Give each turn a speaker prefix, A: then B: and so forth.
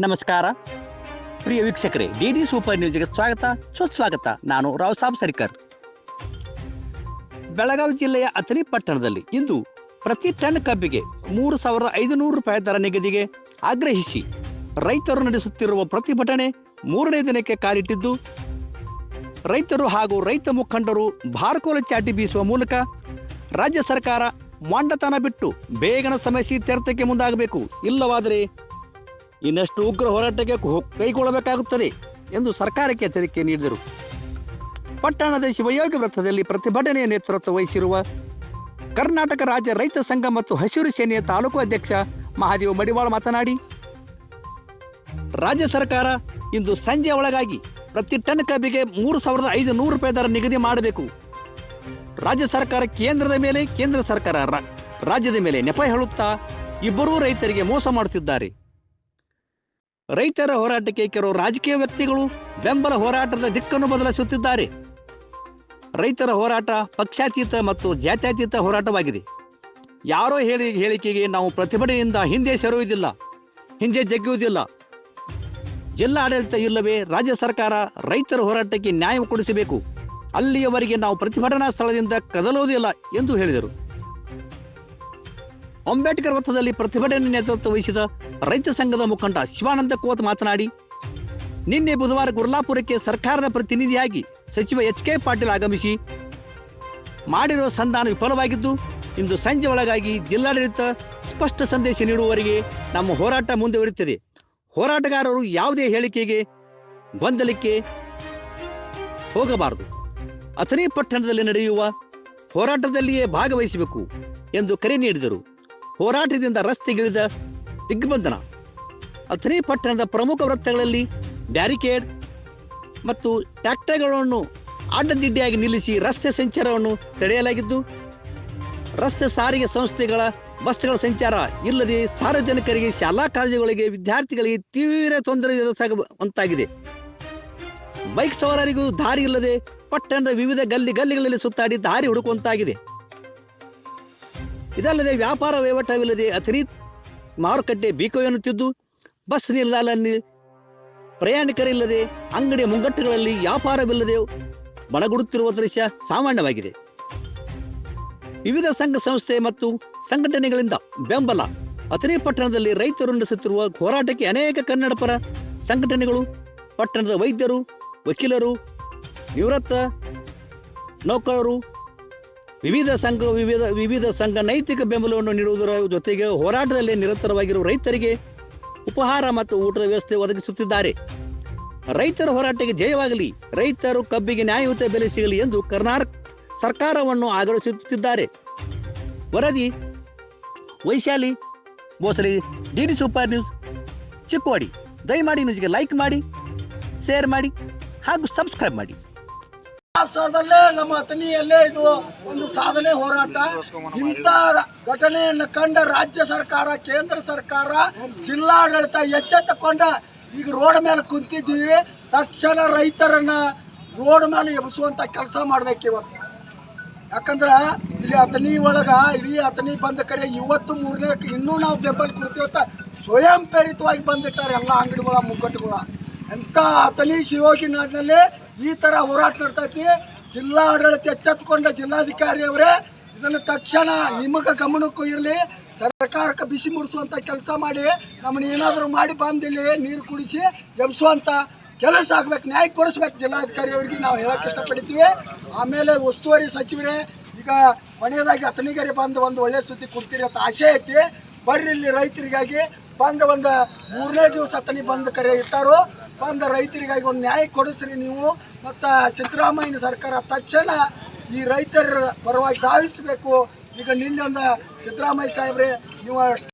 A: ನಮಸ್ಕಾರ. ಪ್ರಿಯ ವೀಕ್ಷಕರೇ, D D super ನ್ಯೂಸ್ಗೆ ಸ್ವಾಗತ. ಸುಸ್ವಾಗತ. ನಾನು ರಾವ್ ಸಾಬ್ ಸರಿಕರ್ ಬೆಳಗಾವಿ ಜಿಲ್ಲೆಯ ಅಥಣಿ ಪಟ್ಟಣದಲ್ಲಿ ಇಂದು ಪ್ರತಿ ಟನ್ ಕಬ್ಬಿಗೆ ಮೂರು ಸಾವಿರದ ಐದುನೂರು ರೂಪಾಯಿ ದರ ನಿಗದಿಗೆ ಆಗ್ರಹಿಸಿ ರೈತರು ನಡೆಸುತ್ತಿರುವ ಪ್ರತಿಭಟನೆ ಮೂರನೇ ದಿನಕ್ಕೆ ಕಾಲಿಟ್ಟಿದ್ದು. ರೈತರು ಹಾಗೂ ರೈತ ಮುಖಂಡರು ಬಾರ್ಕೋಲ ಚಾಟಿ ಬೀಸುವ ಮೂಲಕ ರಾಜ್ಯ ಸರ್ಕಾರ ಮಾಂಡತನ ಬಿಟ್ಟು ಬೇಗನ ಸಮಸ್ಯೆ ಇತ್ಯರ್ಥಕ್ಕೆ ಮುಂದಾಗಬೇಕು. ಇಲ್ಲವಾದರೆ ಇನ್ನಷ್ಟು ಉಗ್ರ ಹೋರಾಟಕ್ಕೆ ಕೈಗೊಳ್ಳಬೇಕಾಗುತ್ತದೆ ಎಂದು ಸರ್ಕಾರಕ್ಕೆ ಎಚ್ಚರಿಕೆ ನೀಡಿದರು. ಪಟ್ಟಣದ ಶಿವಯೋಗಿ ವೃತ್ತದಲ್ಲಿ ಪ್ರತಿಭಟನೆಯ ನೇತೃತ್ವ ವಹಿಸಿರುವ ಕರ್ನಾಟಕ ರಾಜ್ಯ ರೈತ ಸಂಘ ಮತ್ತು ಹಸಿರು ಸೇನೆಯ ತಾಲೂಕು ಅಧ್ಯಕ್ಷ ಮಹಾದೇವ ಮಡಿವಾಳ ಮಾತನಾಡಿ, ರಾಜ್ಯ ಸರ್ಕಾರ ಇಂದು ಸಂಜೆ ಒಳಗಾಗಿ ಪ್ರತಿ ಟನ್ ಕಬ್ಬಿಗೆ ಮೂರು ಸಾವಿರದ ಐದು ನೂರು ರೂಪಾಯಿ ದರ ನಿಗದಿ ಮಾಡಬೇಕು. ರಾಜ್ಯ ಸರ್ಕಾರ ಕೇಂದ್ರದ ಮೇಲೆ, ಕೇಂದ್ರ ಸರ್ಕಾರ ರಾಜ್ಯದ ಮೇಲೆ ನೆಪ ಹೇಳುತ್ತಾ ಇಬ್ಬರೂ ರೈತರಿಗೆ ಮೋಸ ಮಾಡುತ್ತಿದ್ದಾರೆ ರೈತರ ಹೋರಾಟಕ್ಕೆ ಕೆಲವು ರಾಜಕೀಯ ವ್ಯಕ್ತಿಗಳು ಬೆಂಬಲ ಹೋರಾಟದ ದಿಕ್ಕನ್ನು ಬದಲಿಸುತ್ತಿದ್ದಾರೆ ರೈತರ ಹೋರಾಟ ಪಕ್ಷಾತೀತ ಮತ್ತು ಜಾತ್ಯತೀತ ಹೋರಾಟವಾಗಿದೆ. ಯಾರೋ ಹೇಳಿ ಹೇಳಿಕೆಗೆ ನಾವು ಪ್ರತಿಭಟನೆಯಿಂದ ಹಿಂದೆ ಸೆರುವುದಿಲ್ಲ ಹಿಂದೆ ಜಗ್ಗುವುದಿಲ್ಲ ಜಿಲ್ಲಾ ಆಡಳಿತ ಇಲ್ಲವೇ ರಾಜ್ಯ ಸರ್ಕಾರ ರೈತರ ಹೋರಾಟಕ್ಕೆ ನ್ಯಾಯ ಕೊಡಿಸಬೇಕು. ಅಲ್ಲಿಯವರೆಗೆ ನಾವು ಪ್ರತಿಭಟನಾ ಸ್ಥಳದಿಂದ ಕದಲುವುದಿಲ್ಲ ಎಂದು ಹೇಳಿದರು. ಅಂಬೇಡ್ಕರ್ ವೃತ್ತದಲ್ಲಿ ಪ್ರತಿಭಟನೆ ನೇತೃತ್ವ ವಹಿಸಿದ ರೈತ ಸಂಘದ ಮುಖಂಡ ಶಿವಾನಂದ ಕೋತ್ ಮಾತನಾಡಿ, ನಿನ್ನೆ ಬುಧವಾರ ಗುರ್ಲಾಪುರಕ್ಕೆ ಸರ್ಕಾರದ ಪ್ರತಿನಿಧಿಯಾಗಿ ಸಚಿವ ಎಚ್ ಕೆ ಪಾಟೀಲ್ ಆಗಮಿಸಿ ಮಾಡಿರುವ ಸಂಧಾನ ವಿಫಲವಾಗಿದ್ದು, ಇಂದು ಸಂಜೆ ಒಳಗಾಗಿ ಜಿಲ್ಲಾಡಳಿತ ಸ್ಪಷ್ಟ ಸಂದೇಶ ನೀಡುವವರೆಗೆ ನಮ್ಮ ಹೋರಾಟ ಮುಂದುವರಿಯುತ್ತದೆ. ಹೋರಾಟಗಾರರು ಯಾವುದೇ ಹೇಳಿಕೆಗೆ ಗೊಂದಲಕ್ಕೆ ಹೋಗಬಾರದು. ಅಥಣಿ ಪಟ್ಟಣದಲ್ಲಿ ನಡೆಯುವ ಹೋರಾಟದಲ್ಲಿಯೇ ಭಾಗವಹಿಸಬೇಕು ಎಂದು ಕರೆ ನೀಡಿದರು. ಹೋರಾಟದಿಂದ ರಸ್ತೆಗಿಳಿದ ದಿಗ್ಬಂಧನ. ಅಥಣಿ ಪಟ್ಟಣದ ಪ್ರಮುಖ ವೃತ್ತಗಳಲ್ಲಿ ಬ್ಯಾರಿಕೇಡ್ ಮತ್ತು ಟ್ರ್ಯಾಕ್ಟರ್ಗಳನ್ನು ಅಡ್ಡದಿಡ್ಡಿಯಾಗಿ ನಿಲ್ಲಿಸಿ ರಸ್ತೆ ಸಂಚಾರವನ್ನು ತಡೆಯಲಾಗಿದ್ದು, ರಸ್ತೆ ಸಾರಿಗೆ ಸಂಸ್ಥೆಗಳ ಬಸ್ಗಳ ಸಂಚಾರ ಇಲ್ಲದೆ ಸಾರ್ವಜನಿಕರಿಗೆ ಶಾಲಾ ಕಾಲೇಜುಗಳಿಗೆ ವಿದ್ಯಾರ್ಥಿಗಳಿಗೆ ತೀವ್ರ ತೊಂದರೆ ಎದುರಿಸಾಗುವಂತಾಗಿದೆ ಬೈಕ್ ಸವಾರರಿಗೂ ದಾರಿ ಇಲ್ಲದೆ ಪಟ್ಟಣದ ವಿವಿಧ ಗಲ್ಲಿ ಗಲ್ಲಿಗಳಲ್ಲಿ ಸುತ್ತಾಡಿ ದಾರಿ ಹುಡುಕುವಂತಾಗಿದೆ. ಇದಲ್ಲದೆ ವ್ಯಾಪಾರ ವಹಿವಾಟವಿಲ್ಲದೆ ಅತಿರಿ ಮಾರುಕಟ್ಟೆ ಬೀಕೋ ಎನ್ನುತ್ತಿದ್ದು, ಬಸ್ ನಿಲ್ದಾಣ ಪ್ರಯಾಣಿಕರಿಲ್ಲದೆ ಅಂಗಡಿಯ ಮುಂಗಟ್ಟುಗಳಲ್ಲಿ ವ್ಯಾಪಾರವಿಲ್ಲದೆ ಬಣಗುಡುತ್ತಿರುವ ದೃಶ್ಯ ಸಾಮಾನ್ಯವಾಗಿದೆ. ವಿವಿಧ ಸಂಘ ಸಂಸ್ಥೆ ಮತ್ತು ಸಂಘಟನೆಗಳಿಂದ ಬೆಂಬಲ. ಅಥಣಿ ಪಟ್ಟಣದಲ್ಲಿ ರೈತರು ನಡೆಸುತ್ತಿರುವ ಹೋರಾಟಕ್ಕೆ ಅನೇಕ ಕನ್ನಡ ಪರ ಸಂಘಟನೆಗಳು, ಪಟ್ಟಣದ ವೈದ್ಯರು, ವಕೀಲರು, ನಿವೃತ್ತ ನೌಕರರು ವಿವಿಧ ಸಂಘ, ವಿವಿಧ ವಿವಿಧ ಸಂಘ ನೈತಿಕ ಬೆಂಬಲವನ್ನು ನೀಡುವುದರ ಜೊತೆಗೆ ಹೋರಾಟದಲ್ಲಿ ನಿರಂತರವಾಗಿರುವ ರೈತರಿಗೆ ಉಪಹಾರ ಮತ್ತು ಊಟದ ವ್ಯವಸ್ಥೆ ಒದಗಿಸುತ್ತಿದ್ದಾರೆ. ರೈತರ ಹೋರಾಟಕ್ಕೆ ಜಯವಾಗಲಿ, ರೈತರು ಕಬ್ಬಿಗೆ ನ್ಯಾಯಯುತ ಬೆಲೆ ಸಿಗಲಿ ಎಂದು ಕರ್ನಾಟಕ ಸರ್ಕಾರವನ್ನು ಆಗ್ರಹಿಸುತ್ತಿದ್ದಾರೆ. ವರದಿ, Vaishali, Mosali, D D super news, Chikkodi. ದಯಮಾಡಿ ನ್ಯೂಸ್ಗೆ ಲೈಕ್ ಮಾಡಿ, ಶೇರ್ ಮಾಡಿ ಹಾಗೂ ಸಬ್ಸ್ಕ್ರೈಬ್ ಮಾಡಿ.
B: ಇತಿಹಾಸದಲ್ಲೇ ನಮ್ಮ ಅತನಿಯಲ್ಲೇ ಇದು ಒಂದು ಸಾಧನೆ ಹೋರಾಟ. ಇಂಥ ಘಟನೆಯನ್ನು ಕಂಡ ರಾಜ್ಯ ಸರ್ಕಾರ, ಕೇಂದ್ರ ಸರ್ಕಾರ, ಜಿಲ್ಲಾಡಳಿತ ಎಚ್ಚೆತ್ತುಕೊಂಡ ಈಗ ರೋಡ್ ಮೇಲೆ ಕುಂತಿದ್ದೀವಿ. ತಕ್ಷಣ ರೈತರನ್ನ ರೋಡ್ ಮೇಲೆ ಎಬ್ಬಿಸುವಂತ ಕೆಲಸ ಮಾಡ್ಬೇಕು ಇವತ್ತು. ಯಾಕಂದ್ರ ಇಲ್ಲಿ ಅತನಿ ಒಳಗ, ಇಡೀ ಅತನಿ ಬಂದ ಕರೆ ಇವತ್ತು ಮೂರನೇ, ಇನ್ನೂ ನಾವು ಬೆಂಬಲ ಕೊಡ್ತೀವತ್ತ ಸ್ವಯಂ ಪ್ರೇರಿತವಾಗಿ ಬಂದಿಟ್ಟಾರೆ ಎಲ್ಲ ಅಂಗಡಿಗಳ, ಮುಗ್ಗಟ್ಟುಗಳ. ಎಂಥ ಅತನಿ ಶಿವೋಗಿ ನಾಡಿನಲ್ಲಿ ಈ ಥರ ಹೋರಾಟ ನಡ್ತೈತಿ. ಜಿಲ್ಲಾ ಆಡಳಿತ ಎಚ್ಚೆತ್ತುಕೊಂಡ ಜಿಲ್ಲಾಧಿಕಾರಿಯವರೇ, ಇದನ್ನು ತಕ್ಷಣ ನಿಮಗೆ ಗಮನಕ್ಕೂ ಇರಲಿ. ಸರ್ಕಾರಕ್ಕೆ ಬಿಸಿ ಮುಡಿಸುವಂಥ ಕೆಲಸ ಮಾಡಿ, ನಮ್ಮನ್ನ ಏನಾದರೂ ಮಾಡಿ ಬಂದಿಲ್ಲಿ ನೀರು ಕುಡಿಸಿ ಎಬ್ಸುವಂಥ ಕೆಲಸ ಆಗ್ಬೇಕು, ನ್ಯಾಯ ಕೊಡಿಸ್ಬೇಕು ಜಿಲ್ಲಾಧಿಕಾರಿ ಅವರಿಗೆ ನಾವು ಹೇಳಕ್ ಇಷ್ಟಪಡ್ತೀವಿ. ಆಮೇಲೆ ಉಸ್ತುವಾರಿ ಸಚಿವರೇ, ಈಗ ಕೊನೆಯದಾಗಿ ಅತನಿಗರಿ ಬಂದು ಒಂದು ಒಳ್ಳೆ ಸುದ್ದಿ ಕೊಡ್ತೀರಿ ಅಂತ ಆಸೆ ಐತಿ. ಬರ್ರಿ ಇಲ್ಲಿ ರೈತರಿಗಾಗಿ ಬಂದ ಒಂದು ಮೂರನೇ ದಿವಸ ಅತನಿ ಬಂದು ಕರೆ ಇಟ್ಟಾರು. ಬಂದ ರೈತರಿಗಾಗಿ ಒಂದು ನ್ಯಾಯ ಕೊಡಿಸ್ರಿ ನೀವು. ಮತ್ತು ಸಿದ್ದರಾಮಯ್ಯ ಸರ್ಕಾರ ತಕ್ಷಣ ಈ ರೈತರ ಪರವಾಗಿ ಧಾವಿಸಬೇಕು. ಈಗ ನಿನ್ನೆ ಒಂದು ಸಿದ್ದರಾಮಯ್ಯ ಸಾಹೇಬ್ರೆ, ನೀವು